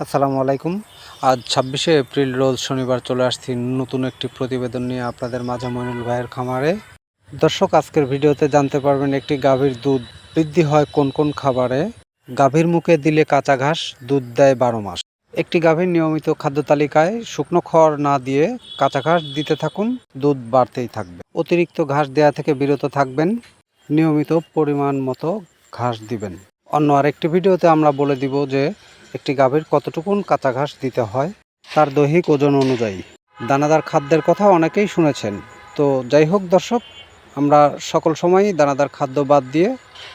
আসসালামু আলাইকুম। আজ ছাব্বিশে এপ্রিল, রোজ শনিবার চলে আসছি নতুন একটি প্রতিবেদন নিয়ে আপনাদের মাঝে মইনুল ভাইয়ের খামারে। দর্শক, আজকের ভিডিওতে জানতে পারবেন একটি গাভীর দুধ বৃদ্ধি হয় কোন কোন খাবারে। গাভীর মুখে দিলে কাঁচা ঘাস, দুধ দেয় বারো মাস। একটি গাভীর নিয়মিত খাদ্য তালিকায় শুকনো খড় না দিয়ে কাঁচা ঘাস দিতে থাকুন, দুধ বাড়তেই থাকবে। অতিরিক্ত ঘাস দেয়া থেকে বিরত থাকবেন, নিয়মিত পরিমাণ মতো ঘাস দিবেন। অন্য আরেকটি ভিডিওতে আমরা বলে দিব যে একটি গাভীর কতটুকুন কাঁচা ঘাস দিতে হয়, তার দৈহিক ওজন অনুযায়ী। দানাদার খাদ্যের কথা অনেকেই শুনেছেন। তো যাই হোক দর্শক, আমরা সকল সময়ই দানাদার খাদ্য বাদ দিয়ে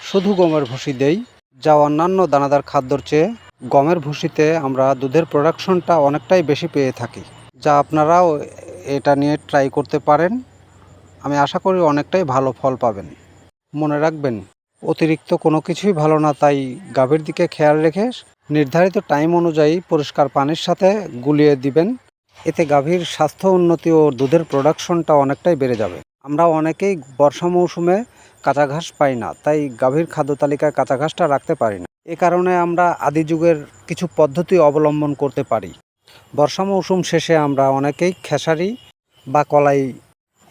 শুধু গমের ভুসি দেই, যা অন্যান্য দানাদার খাদ্যর চেয়ে গমের ভুসিতে আমরা দুধের প্রোডাকশনটা অনেকটাই বেশি পেয়ে থাকি। যা আপনারাও এটা নিয়ে ট্রাই করতে পারেন। আমি আশা করি অনেকটাই ভালো ফল পাবেন। মনে রাখবেন, অতিরিক্ত কোনো কিছুই ভালো না, তাই গাভীর দিকে খেয়াল রেখে নির্ধারিত টাইম অনুযায়ী পরিষ্কার পানির সাথে গুলিয়ে দিবেন। এতে গাভীর স্বাস্থ্য উন্নতি ও দুধের প্রোডাকশনটা অনেকটাই বেড়ে যাবে। আমরা অনেকেই বর্ষা মৌসুমে কাঁচা ঘাস পাই না, তাই গাভীর খাদ্য তালিকায় কাঁচা ঘাসটা রাখতে পারি না। এ কারণে আমরা আদি যুগের কিছু পদ্ধতি অবলম্বন করতে পারি। বর্ষা মৌসুম শেষে আমরা অনেকেই খেসারি বা কলাই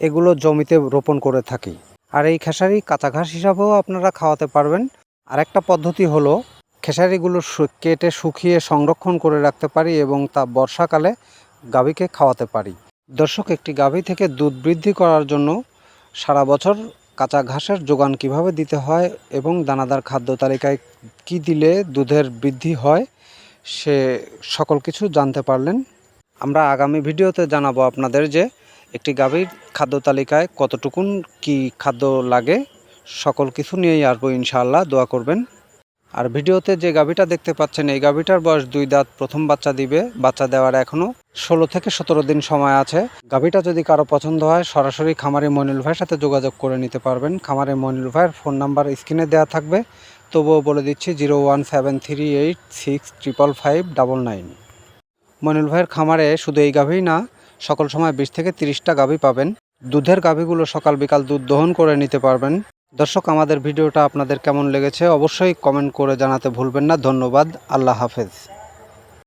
এগুলো জমিতে রোপণ করে থাকি। আর এই খেসারি কাঁচা ঘাস হিসাবেও আপনারা খাওয়াতে পারবেন। আরেকটা পদ্ধতি হলো খেসারিগুলো কেটে শুকিয়ে সংরক্ষণ করে রাখতে পারি এবং তা বর্ষাকালে গাভীকে খাওয়াতে পারি। দর্শক, একটি গাভী থেকে দুধ বৃদ্ধি করার জন্য সারা বছর কাঁচা ঘাসের যোগান কীভাবে দিতে হয় এবং দানাদার খাদ্য তালিকায় কি দিলে দুধের বৃদ্ধি হয়, সে সকল কিছু জানতে পারলেন। আমরা আগামী ভিডিওতে জানাব আপনাদের যে একটি গাভীর খাদ্য তালিকায় কতটুকুন কি খাদ্য লাগে, সকল কিছু নিয়েই আসব ইনশাআল্লাহ, দোয়া করবেন। আর ভিডিওতে যে গাভীটা দেখতে পাচ্ছেন, এই গাভীটার বয়স দুই দাঁত, প্রথম বাচ্চা দিবে, বাচ্চা দেওয়ার এখনও ষোলো থেকে সতেরো দিন সময় আছে। গাভীটা যদি কারও পছন্দ হয়, সরাসরি খামারে মইনুল ভাইয়ের সাথে যোগাযোগ করে নিতে পারবেন। খামারে মইনুল ভাইয়ের ফোন নাম্বার স্ক্রিনে দেওয়া থাকবে। তবুও বলে দিচ্ছি, zero one seven three eight six triple five double nine. Monil ভাইয়ের খামারে শুধু এই গাভীই না, সকল সময় বিশ থেকে তিরিশটা গাভী পাবেন। দুধের গাভীগুলো সকাল বিকাল দুধ দহন করে নিতে পারবেন। দর্শক, আমাদের ভিডিওটা আপনাদের কেমন লেগেছে অবশ্যই কমেন্ট করে জানাতে ভুলবেন না। ধন্যবাদ, আল্লাহ হাফেজ।